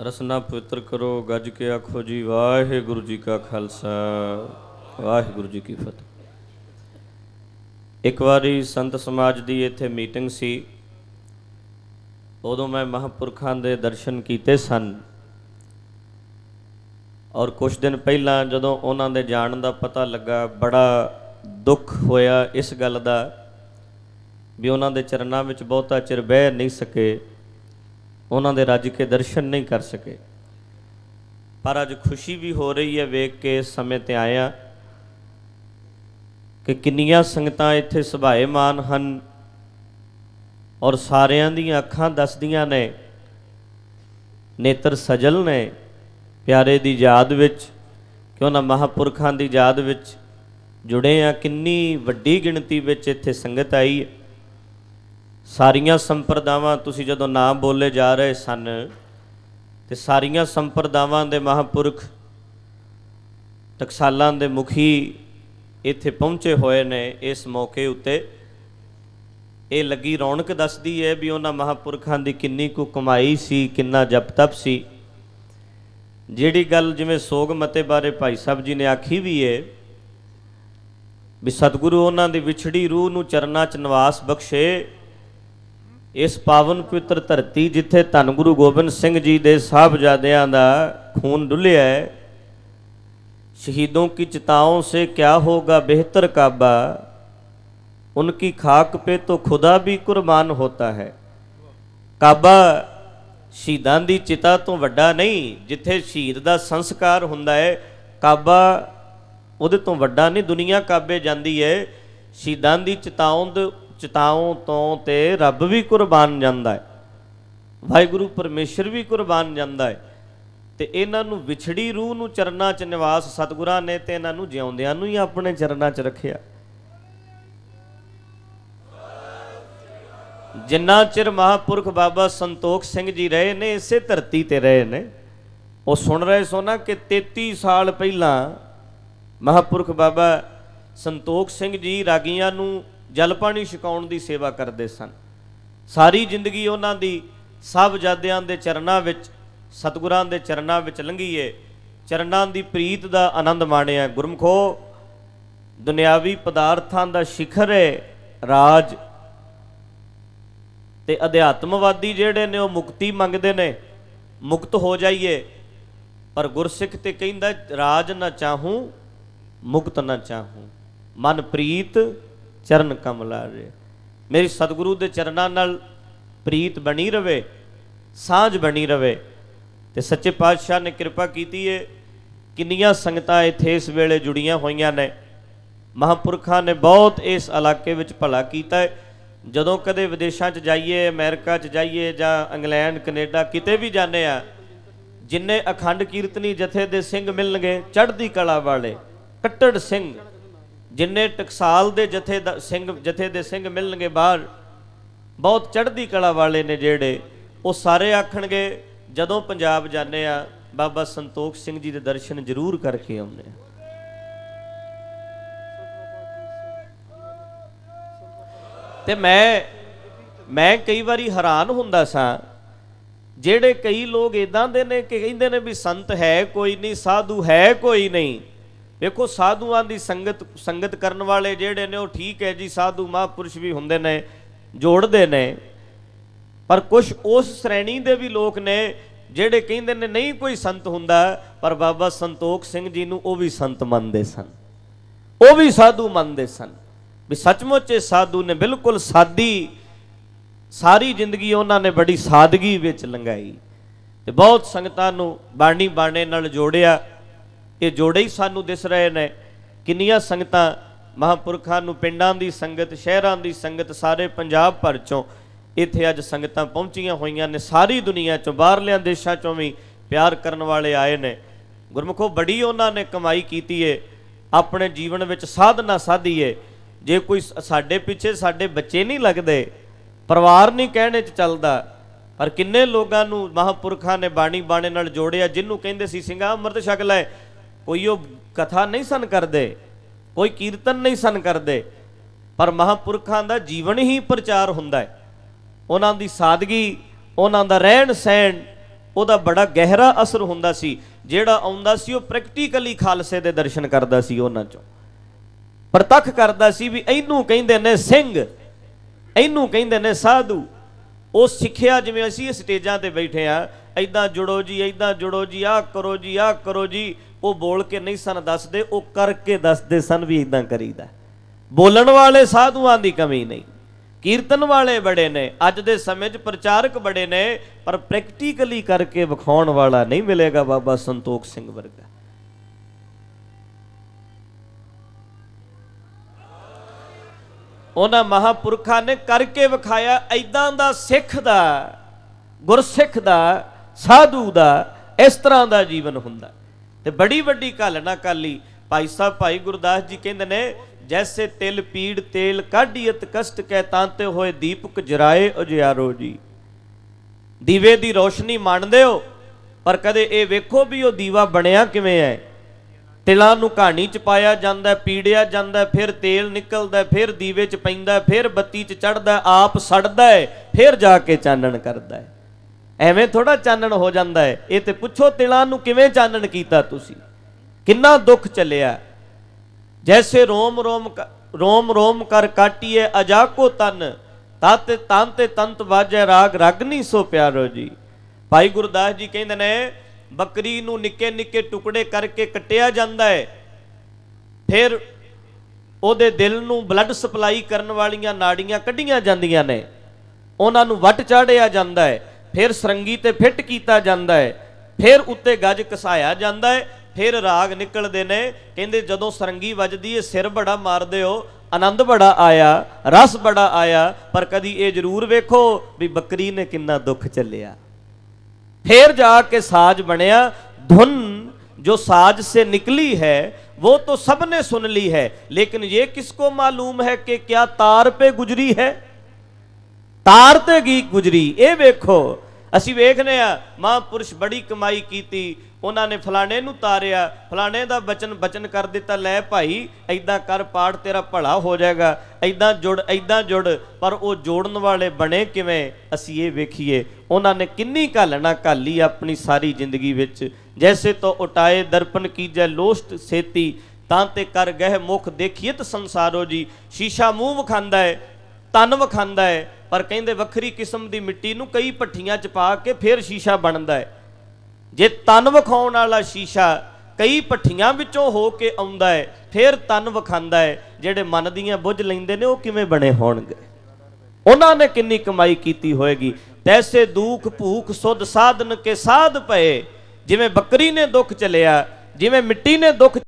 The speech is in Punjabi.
ਰਸਨਾ ਪਵਿੱਤਰ ਕਰੋ, ਗੱਜ ਕੇ ਆਖੋ ਜੀ, ਵਾਹਿਗੁਰੂ ਜੀ ਕਾ ਖਾਲਸਾ, ਵਾਹਿਗੁਰੂ ਜੀ ਕੀ ਫਤਿਹ। ਇੱਕ ਵਾਰੀ ਸੰਤ ਸਮਾਜ ਦੀ ਇੱਥੇ ਮੀਟਿੰਗ ਸੀ। ਉਦੋਂ ਮੈਂ ਮਹਾਂਪੁਰਖਾਂ ਦੇ ਦਰਸ਼ਨ ਕੀਤੇ ਸਨ। ਔਰ ਕੁਝ ਦਿਨ ਪਹਿਲਾਂ ਜਦੋਂ ਉਹਨਾਂ ਦੇ ਜਾਣ ਦਾ ਪਤਾ ਲੱਗਾ, ਬੜਾ ਦੁੱਖ ਹੋਇਆ ਇਸ ਗੱਲ ਦਾ, ਵੀ ਉਹਨਾਂ ਦੇ ਚਰਨਾਂ ਵਿੱਚ ਬਹੁਤਾ ਚਿਰ ਬਹਿ ਨਹੀਂ ਸਕੇ। ਉਹਨਾਂ ਦੇ ਰੱਜ ਕੇ ਦਰਸ਼ਨ ਨਹੀਂ ਕਰ ਸਕੇ। ਪਰ ਅੱਜ ਖੁਸ਼ੀ ਵੀ ਹੋ ਰਹੀ ਹੈ ਵੇਖ ਕੇ ਇਸ ਸਮੇਂ ਤੇ ਆਇਆ ਕਿ ਕਿੰਨੀਆਂ ਸੰਗਤਾਂ ਇੱਥੇ ਸੁਭਾਏਮਾਨ ਹਨ ਔਰ ਸਾਰਿਆਂ ਦੀਆਂ ਅੱਖਾਂ ਦੱਸਦੀਆਂ ਨੇ, ਨੇਤਰ ਸਜਲ ਨੇ ਪਿਆਰੇ ਦੀ ਯਾਦ ਵਿੱਚ ਕਿ ਉਹਨਾਂ ਮਹਾਪੁਰਖਾਂ ਦੀ ਯਾਦ ਵਿੱਚ ਜੁੜੇ ਆ ਕਿੰਨੀ ਵੱਡੀ ਗਿਣਤੀ ਵਿੱਚ ਇੱਥੇ ਸੰਗਤ ਆਈ ਹੈ। ਸਾਰੀਆਂ ਸੰਪਰਦਾਵਾਂ ਤੁਸੀਂ ਜਦੋਂ ਨਾਮ ਬੋਲੇ ਜਾ ਰਹੇ ਸਨ, ਤੇ ਸਾਰੀਆਂ ਸੰਪਰਦਾਵਾਂ ਦੇ ਮਹਾਪੁਰਖ ਟਕਸਾਲਾਂ ਦੇ ਮੁਖੀ ਇੱਥੇ ਪਹੁੰਚੇ ਹੋਏ ਨੇ ਇਸ ਮੌਕੇ ਉੱਤੇ। ਇਹ ਲੱਗੀ ਰੌਣਕ ਦੱਸਦੀ ਹੈ ਵੀ ਉਹਨਾਂ ਮਹਾਪੁਰਖਾਂ ਦੀ ਕਿੰਨੀ ਕੁ ਕਮਾਈ ਸੀ, ਕਿੰਨਾ ਜਪ ਤਪ ਸੀ। ਜਿਹੜੀ ਗੱਲ ਜਿਵੇਂ ਸੋਗ ਮਤੇ ਬਾਰੇ ਭਾਈ ਸਾਹਿਬ ਜੀ ਨੇ ਆਖੀ ਵੀ ਹੈ ਵੀ ਸਤਿਗੁਰੂ ਉਹਨਾਂ ਦੀ ਵਿਛੜੀ ਰੂਹ ਨੂੰ ਚਰਨਾਂ 'ਚ ਨਿਵਾਸ ਬਖਸ਼ੇ ਇਸ ਪਾਵਨ ਪਵਿੱਤਰ ਧਰਤੀ ਜਿੱਥੇ ਧੰਨ ਗੁਰੂ ਗੋਬਿੰਦ ਸਿੰਘ ਜੀ ਦੇ ਸਾਹਿਬਜ਼ਾਦਿਆਂ ਦਾ ਖੂਨ ਡੁੱਲਿਆ ਹੈ, ਸ਼ਹੀਦੋਂ ਕੀ ਚਿਤਾਓਂ ਸੇ ਕਿਆ ਹੋਗਾ ਬਿਹਤਰ ਕਾਬਾ ਉਨਕੀ ਖਾਕ ਪੇ ਤੋ ਖੁਦਾ ਵੀ ਕੁਰਬਾਨ ਹੋਤਾ ਹੈ। ਕਾਬਾ ਸ਼ਹੀਦਾਂ ਦੀ ਚਿਤਾ ਤੋਂ ਵੱਡਾ ਨਹੀਂ, ਜਿੱਥੇ ਸ਼ਹੀਦ ਦਾ ਸੰਸਕਾਰ ਹੁੰਦਾ ਹੈ, ਕਾਬਾ ਉਹਦੇ ਤੋਂ ਵੱਡਾ ਨਹੀਂ, ਦੁਨੀਆ ਕਾਬੇ ਜਾਂਦੀ ਹੈ, ਸ਼ਹੀਦਾਂ ਦੀ ਚਿਤਾਉਂ ਚਿਤਾਉਂ ਤੋਂ ਤੇ ਰੱਬ ਵੀ ਕੁਰਬਾਨ ਜਾਂਦਾ ਹੈ। ਵਾਹਿਗੁਰੂ ਪਰਮੇਸ਼ਰ ਵੀ ਕੁਰਬਾਨ ਜਾਂਦਾ ਹੈ। ਤੇ ਇਹਨਾਂ ਨੂੰ ਵਿਛੜੀ ਰੂਹ ਨੂੰ ਚਰਨਾਂ 'ਚ ਨਿਵਾਸ ਸਤਿਗੁਰਾਂ ਨੇ ਤੇ ਇਹਨਾਂ ਨੂੰ ਜਿਉਂਦਿਆਂ ਨੂੰ ਹੀ ਆਪਣੇ ਚਰਨਾਂ 'ਚ ਰੱਖਿਆ। ਜਿੰਨਾ ਚਿਰ ਮਹਾਪੁਰਖ ਬਾਬਾ ਸੰਤੋਖ ਸਿੰਘ ਜੀ ਰਹੇ ਨੇ, ਇਸੇ ਧਰਤੀ ਤੇ ਰਹੇ ਨੇ। ਉਹ ਸੁਣ ਰਹੇ ਸੋ ਨਾ ਕਿ 33 ਸਾਲ ਪਹਿਲਾਂ ਮਹਾਪੁਰਖ ਬਾਬਾ ਸੰਤੋਖ ਸਿੰਘ ਜੀ ਰਾਗੀਆਂ ਨੂੰ ਜਲ ਪਾਣੀ ਛਕਾਉਣ ਦੀ ਸੇਵਾ ਕਰਦੇ ਸਨ। ਸਾਰੀ ਜ਼ਿੰਦਗੀ ਉਹਨਾਂ ਦੀ ਸਭ ਜਾਦਿਆਂ ਦੇ ਚਰਨਾਂ ਵਿੱਚ, ਸਤਿਗੁਰਾਂ ਦੇ ਚਰਨਾਂ ਵਿੱਚ ਲੰਘੀਏ। ਚਰਨਾਂ ਦੀ ਪ੍ਰੀਤ ਦਾ ਆਨੰਦ ਮਾਣਿਆ। ਗੁਰਮਖੋ, ਦੁਨਿਆਵੀ ਪਦਾਰਥਾਂ ਦਾ ਸ਼ਿਖਰ ਹੈ ਰਾਜ। ਤੇ ਅਧਿਆਤਮਵਾਦੀ ਜਿਹੜੇ ਨੇ ਉਹ ਮੁਕਤੀ ਮੰਗਦੇ ਨੇ, ਮੁਕਤ ਹੋ ਜਾਈਏ। ਪਰ ਗੁਰਸਿੱਖ ਤੇ ਕਹਿੰਦਾ, ਰਾਜ ਨਾ ਚਾਹੂੰ, ਮੁਕਤ ਨਾ ਚਾਹੂੰ। ਮਨ ਪ੍ਰੀਤ ਚਰਨ ਕਮਲਾ ਰੇ ਮੇਰੀ ਸਤਿਗੁਰੂ ਦੇ ਚਰਨਾਂ ਨਾਲ ਪ੍ਰੀਤ ਬਣੀ ਰਵੇ, ਸਾਂਝ ਬਣੀ ਰਵੇ। ਤੇ ਸੱਚੇ ਪਾਤਸ਼ਾਹ ਨੇ ਕਿਰਪਾ ਕੀਤੀ ਏ, ਕਿੰਨੀਆਂ ਸੰਗਤਾਂ ਇੱਥੇ ਇਸ ਵੇਲੇ ਜੁੜੀਆਂ ਹੋਈਆਂ ਨੇ। ਮਹਾਪੁਰਖਾਂ ਨੇ ਬਹੁਤ ਇਸ ਇਲਾਕੇ ਵਿੱਚ ਭਲਾ ਕੀਤਾ ਹੈ ਜਦੋਂ ਕਦੇ ਵਿਦੇਸ਼ਾਂ 'ਚ ਜਾਈਏ, ਅਮਰੀਕਾ 'ਚ ਜਾਈਏ ਜਾਂ ਇੰਗਲੈਂਡ, ਕੈਨੇਡਾ, ਕਿਤੇ ਵੀ ਜਾਂਦੇ ਆ, ਜਿੰਨੇ ਅਖੰਡ ਕੀਰਤਨੀ ਜਥੇ ਦੇ ਸਿੰਘ ਮਿਲਣਗੇ, ਚੜ੍ਹਦੀ ਕਲਾ ਵਾਲੇ, ਕੱਟੜ ਸਿੰਘ ਜਿੰਨੇ ਟਕਸਾਲ ਦੇ ਜਥੇ ਸਿੰਘ, ਜਥੇ ਦੇ ਸਿੰਘ ਮਿਲਣਗੇ ਬਾਹਰ, ਬਹੁਤ ਚੜ੍ਹਦੀ ਕਲਾ ਵਾਲੇ ਨੇ ਜਿਹੜੇ, ਉਹ ਸਾਰੇ ਆਖਣਗੇ, ਜਦੋਂ ਪੰਜਾਬ ਜਾਂਦੇ ਆ, ਬਾਬਾ ਸੰਤੋਖ ਸਿੰਘ ਜੀ ਦੇ ਦਰਸ਼ਨ ਜ਼ਰੂਰ ਕਰਕੇ ਆਉਂਦੇ ਆ। ਤੇ ਮੈਂ ਮੈਂ ਕਈ ਵਾਰੀ ਹੈਰਾਨ ਹੁੰਦਾ ਸਾਂ, ਜਿਹੜੇ ਕਈ ਲੋਕ ਇਦਾਂ ਦੇ ਨੇ ਕਿ ਕਹਿੰਦੇ ਨੇ ਵੀ ਸੰਤ ਹੈ ਕੋਈ ਨਹੀਂ, ਸਾਧੂ ਹੈ ਕੋਈ ਨਹੀਂ ਵੇਖੋ, ਸਾਧੂਆਂ ਦੀ ਸੰਗਤ ਸੰਗਤ ਕਰਨ ਵਾਲੇ ਜਿਹੜੇ ਨੇ, ਉਹ ਠੀਕ ਹੈ ਜੀ, ਸਾਧੂ ਮਹਾਂਪੁਰਸ਼ ਵੀ ਹੁੰਦੇ ਨੇ, ਜੋੜਦੇ ਨੇ, ਪਰ ਕੁਝ ਉਸ ਸ਼੍ਰੇਣੀ ਦੇ ਵੀ ਲੋਕ ਨੇ, ਜਿਹੜੇ ਕਹਿੰਦੇ ਨੇ, ਨਹੀਂ ਕੋਈ ਸੰਤ ਹੁੰਦਾ, ਪਰ ਬਾਬਾ ਸੰਤੋਖ ਸਿੰਘ ਜੀ ਨੂੰ ਉਹ ਵੀ ਸੰਤ ਮੰਨਦੇ ਸਨ। ਉਹ ਵੀ ਸਾਧੂ ਮੰਨਦੇ ਸਨ। ਵੀ ਸੱਚਮੁੱਚ ਇਹ ਸਾਧੂ ਨੇ ਬਿਲਕੁਲ ਸਾਦੀ, ਸਾਰੀ ਜ਼ਿੰਦਗੀ ਉਹਨਾਂ ਨੇ ਬੜੀ ਸਾਦਗੀ ਵਿੱਚ ਲੰਘਾਈ। ਤੇ ਬਹੁਤ ਸੰਗਤਾਂ ਨੂੰ ਬਾਣੀ ਬਾਣੇ ਨਾਲ ਜੋੜਿਆ। ਇਹ ਜੋੜੇ ਹੀ ਸਾਨੂੰ ਦਿਸ ਰਹੇ ਨੇ। ਕਿੰਨੀਆਂ ਸੰਗਤਾਂ ਮਹਾਂਪੁਰਖਾਂ ਨੂੰ, ਪਿੰਡਾਂ ਦੀ ਸੰਗਤ, ਸ਼ਹਿਰਾਂ ਦੀ ਸੰਗਤ, ਸਾਰੇ ਪੰਜਾਬ ਭਰ ਚੋਂ ਇੱਥੇ ਅੱਜ ਸੰਗਤਾਂ ਪਹੁੰਚੀਆਂ ਹੋਈਆਂ ਨੇ। ਸਾਰੀ ਦੁਨੀਆ ਚੋਂ, ਬਾਹਰਲਿਆਂ ਦੇਸ਼ਾਂ ਚੋਂ ਵੀ ਪਿਆਰ ਕਰਨ ਵਾਲੇ ਆਏ ਨੇ। ਗੁਰਮੁਖੋ, ਬੜੀ ਉਹਨਾਂ ਨੇ ਕਮਾਈ ਕੀਤੀ ਏ। ਆਪਣੇ ਜੀਵਨ ਵਿੱਚ ਸਾਧਨਾ ਸਾਧੀ ਏ। ਜੇ ਕੋਈ ਸਾਡੇ ਪਿੱਛੇ ਸਾਡੇ ਬੱਚੇ ਨਹੀਂ ਲੱਗਦੇ, ਪਰਿਵਾਰ ਨਹੀਂ ਕਹਿਣੇ ਚ ਚੱਲਦਾ, ਪਰ ਕਿੰਨੇ ਲੋਕਾਂ ਨੂੰ ਮਹਾਪੁਰਖਾਂ ਨੇ ਬਾਣੀ ਬਾਣੇ ਨਾਲ ਜੋੜਿਆ ਜਿਹਨੂੰ ਕਹਿੰਦੇ ਸੀ, ਸਿੰਘਾ, ਅੰਮ੍ਰਿਤ ਛਕ ਲੈ। ਕੋਈ ਉਹ ਕਥਾ ਨਹੀਂ ਸਨ ਕਰਦੇ, ਕੋਈ ਕੀਰਤਨ ਨਹੀਂ ਸਨ ਕਰਦੇ, ਪਰ ਮਹਾਪੁਰਖਾਂ ਦਾ ਜੀਵਨ ਹੀ ਪ੍ਰਚਾਰ ਹੁੰਦਾ ਹੈ। ਉਹਨਾਂ ਦੀ ਸਾਦਗੀ, ਉਹਨਾਂ ਦਾ ਰਹਿਣ ਸਹਿਣ, ਉਹਦਾ ਬੜਾ ਗਹਿਰਾ ਅਸਰ ਹੁੰਦਾ ਸੀ। ਜਿਹੜਾ ਆਉਂਦਾ ਸੀ ਉਹ ਪ੍ਰੈਕਟੀਕਲੀ ਖਾਲਸੇ ਦੇ ਦਰਸ਼ਨ ਕਰਦਾ ਸੀ ਉਹਨਾਂ ਚੋਂ। ਪ੍ਰਤੱਖ ਕਰਦਾ ਸੀ ਵੀ ਇਹਨੂੰ ਕਹਿੰਦੇ ਨੇ ਸਿੰਘ, ਇਹਨੂੰ ਕਹਿੰਦੇ ਨੇ ਸਾਧੂ। ਉਹ ਸਿੱਖਿਆ ਜਿਵੇਂ ਅਸੀਂ ਸਟੇਜਾਂ ਤੇ ਬੈਠੇ ਆ ਐਦਾਂ ਜੁੜੋ ਜੀ ਐਦਾਂ ਜੁੜੋ ਜੀ, ਆਹ ਕਰੋ ਜੀ, ਆਹ ਕਰੋ ਜੀ ਉਹ ਬੋਲ ਕੇ ਨਹੀਂ ਸਨ ਦੱਸਦੇ, ਉਹ ਕਰਕੇ ਦੱਸਦੇ ਸਨ ਵੀ ਐਦਾਂ ਕਰੀਦਾ। ਬੋਲਣ ਵਾਲੇ ਸਾਧੂਆਂ ਦੀ ਕਮੀ ਨਹੀਂ। ਕੀਰਤਨ ਵਾਲੇ ਬੜੇ ਨੇ, ਅੱਜ ਦੇ ਸਮੇਂ 'ਚ ਪ੍ਰਚਾਰਕ ਬੜੇ ਨੇ, ਪਰ ਪ੍ਰੈਕਟੀਕਲੀ ਕਰਕੇ ਵਿਖਾਉਣ ਵਾਲਾ ਨਹੀਂ ਮਿਲੇਗਾ ਬਾਬਾ ਸੰਤੋਖ ਸਿੰਘ ਵਰਗਾ। ਉਹਨਾਂ ਮਹਾਪੁਰਖਾਂ ਨੇ ਕਰਕੇ ਵਿਖਾਇਆ ਐਦਾਂ ਦਾ ਸਿੱਖ ਦਾ, ਗੁਰਸਿੱਖ ਦਾ, ਸਾਧੂ ਦਾ, ਇਸ ਤਰ੍ਹਾਂ ਦਾ ਜੀਵਨ ਹੁੰਦਾ। ਤੇ ਬੜੀ ਵੱਡੀ ਗੱਲ ਨਾ ਕਾਲੀ ਭਾਈ ਸਾਹਿਬ, ਭਾਈ ਗੁਰਦਾਸ ਜੀ ਕਹਿੰਦੇ ਨੇ, ਜੈਸੇ ਤਿਲ ਪੀੜ ਤੇਲ ਕਾਢੀਅਤ ਕਸ਼ਟ ਕਹਿ ਤਾਂਤੇ ਹੋਏ ਦੀਪਕ ਜਰਾਏ ਉਜਿਆਰੋ ਜੀ। ਦੀਵੇ ਦੀ ਰੋਸ਼ਨੀ ਮੰਨਦੇ ਹੋ, ਪਰ ਕਦੇ ਇਹ ਵੇਖੋ ਵੀ ਉਹ ਦੀਵਾ ਬਣਿਆ ਕਿਵੇਂ ਹੈ। ਤਿਲਾਂ ਨੂੰ ਕਹਾਣੀ ਚ ਪਾਇਆ ਜਾਂਦਾ ਪੀੜਿਆ ਜਾਂਦਾ ਫਿਰ ਤੇਲ ਨਿਕਲਦਾ ਫਿਰ ਦੀਵੇ ਚ ਪੈਂਦਾ ਫਿਰ ਬੱਤੀ ਚ ਚੜਦਾ ਆਪ ਸੜਦਾ ਹੈ, ਫਿਰ ਜਾ ਕੇ ਚਾਨਣ ਕਰਦਾ ਹੈ। ਐਵੇਂ ਥੋੜਾ ਚਾਨਣ ਹੋ ਜਾਂਦਾ ਹੈ। ਇਹ ਤੇ ਪੁੱਛੋ, ਤਿਲਾਂ ਨੂੰ ਕਿਵੇਂ ਚਾਨਣ ਕੀਤਾ ਤੁਸੀਂ? ਕਿੰਨਾ ਦੁੱਖ ਚੱਲਿਆ? ਜੈਸੇ ਰੋਮ ਰੋਮ ਰੋਮ ਰੋਮ ਕਰ ਕਾਟੀਏ ਅਜਾਕੋ ਤਨ ਤਤ ਤਨ ਤੇ ਤੰਤ ਵਾਜੈ ਰਾਗ ਰਗਨੀ ਸੋ ਪਿਆਰੋ ਜੀ। ਭਾਈ ਗੁਰਦਾਸ ਜੀ ਕਹਿੰਦੇ ਨੇ, ਬੱਕਰੀ ਨੂੰ ਨਿੱਕੇ ਨਿੱਕੇ ਟੁਕੜੇ ਕਰਕੇ ਕੱਟਿਆ ਜਾਂਦਾ ਹੈ। ਫਿਰ ਉਹਦੇ ਦਿਲ ਨੂੰ ਬਲੱਡ ਸਪਲਾਈ ਕਰਨ ਵਾਲੀਆਂ ਨਾੜੀਆਂ ਕੱਢੀਆਂ ਜਾਂਦੀਆਂ ਨੇ। ਉਹਨਾਂ ਨੂੰ ਵੱਟ ਚਾੜਿਆ ਜਾਂਦਾ ਹੈ। ਫਿਰ ਸਰੰਗੀ ਤੇ ਫਿੱਟ ਕੀਤਾ ਜਾਂਦਾ ਹੈ ਫਿਰ ਉੱਤੇ ਗੱਜ ਕਸਾਇਆ ਜਾਂਦਾ ਹੈ ਫਿਰ ਰਾਗ ਨਿਕਲਦੇ ਨੇ ਕਹਿੰਦੇ ਜਦੋਂ ਸਰੰਗੀ ਵੱਜਦੀ ਏ ਸਿਰ ਬੜਾ ਮਾਰਦੇ ਹੋ ਆਨੰਦ ਬੜਾ ਆਇਆ ਰਸ ਬੜਾ ਆਇਆ ਪਰ ਕਦੀ ਇਹ ਜ਼ਰੂਰ ਵੇਖੋ ਵੀ ਬੱਕਰੀ ਨੇ ਕਿੰਨਾ ਦੁੱਖ ਚੱਲਿਆ फिर जाके साज बनया धुन जो साज से निकली है वो तो सबने सुन ली है लेकिन ये किसको मालूम है कि क्या तार पे गुजरी है ਤਾਰ ਤੇ ਗੀ ਗੁਜਰੀ, ਇਹ ਵੇਖੋ। ਅਸੀਂ ਵੇਖਨੇ ਆ ਮਹਾਂਪੁਰਸ਼ ਬੜੀ ਕਮਾਈ ਕੀਤੀ, ਉਹਨਾਂ ਨੇ ਫਲਾਣੇ ਨੂੰ ਤਾਰਿਆ, ਫਲਾਣੇ ਦਾ ਬਚਨ ਬਚਨ ਕਰ ਦਿੱਤਾ, ਲੈ ਭਾਈ ਐਦਾਂ ਕਰ, ਪਾੜ ਤੇਰਾ ਭਲਾ ਹੋ ਜਾਏਗਾ ਐਦਾਂ ਜੁੜ ਐਦਾਂ ਜੁੜ, ਪਰ ਉਹ ਜੋੜਨ ਵਾਲੇ ਬਣੇ ਕਿਵੇਂ? ਅਸੀਂ ਇਹ ਵੇਖੀਏ, ਉਹਨਾਂ ਨੇ ਕਿੰਨੀ ਘਾਲਣਾ ਘਾਲੀ ਆਪਣੀ ਸਾਰੀ ਜ਼ਿੰਦਗੀ ਵਿੱਚ। ਜੈਸੇ ਤੋ ਉਟਾਏ ਦਰਪਨ ਕੀਜੈ ਲੋਸਟ ਸੇਤੀ, ਤਾਂ ਤੇ ਕਰ ਗਹਿ ਮੁਖ ਦੇਖੀਤ ਸੰਸਾਰੋ ਜੀ, ਸ਼ੀਸ਼ਾ ਮੂੰਹ ਵਿਖਾਂਦਾ ਹੈ ਤਨ ਵਿਖਾਂਦਾ ਹੈ, ਪਰ ਕਹਿੰਦੇ ਵੱਖਰੀ ਕਿਸਮ ਦੀ ਮਿੱਟੀ ਨੂੰ ਕਈ ਭੱਠੀਆਂ ਚ ਪਾ ਕੇ ਫਿਰ ਸ਼ੀਸ਼ਾ ਬਣਦਾ ਹੈ। ਜੇ ਤਨ ਵਿਖਾਉਣ ਵਾਲਾ ਸ਼ੀਸ਼ਾ ਕਈ ਭੱਠੀਆਂ ਵਿੱਚੋਂ ਹੋ ਕੇ ਆਉਂਦਾ ਹੈ, ਫਿਰ ਤਨ ਵਿਖਾਂਦਾ ਹੈ, ਜਿਹੜੇ ਮਨ ਦੀਆਂ ਬੁੱਝ ਲੈਂਦੇ ਨੇ ਉਹ ਕਿਵੇਂ ਬਣੇ ਹੋਣਗੇ? ਉਹਨਾਂ ਨੇ ਕਿੰਨੀ ਕਮਾਈ ਕੀਤੀ ਹੋਏਗੀ? ਤੈਸੇ ਦੁੱਖ ਭੂਖ ਸੁਧ ਸਾਧਨ ਕੇ ਸਾਧ ਪਏ। ਜਿਵੇਂ ਬੱਕਰੀ ਨੇ ਦੁੱਖ ਚਲਿਆ ਜਿਵੇਂ ਮਿੱਟੀ ਨੇ ਦੁੱਖ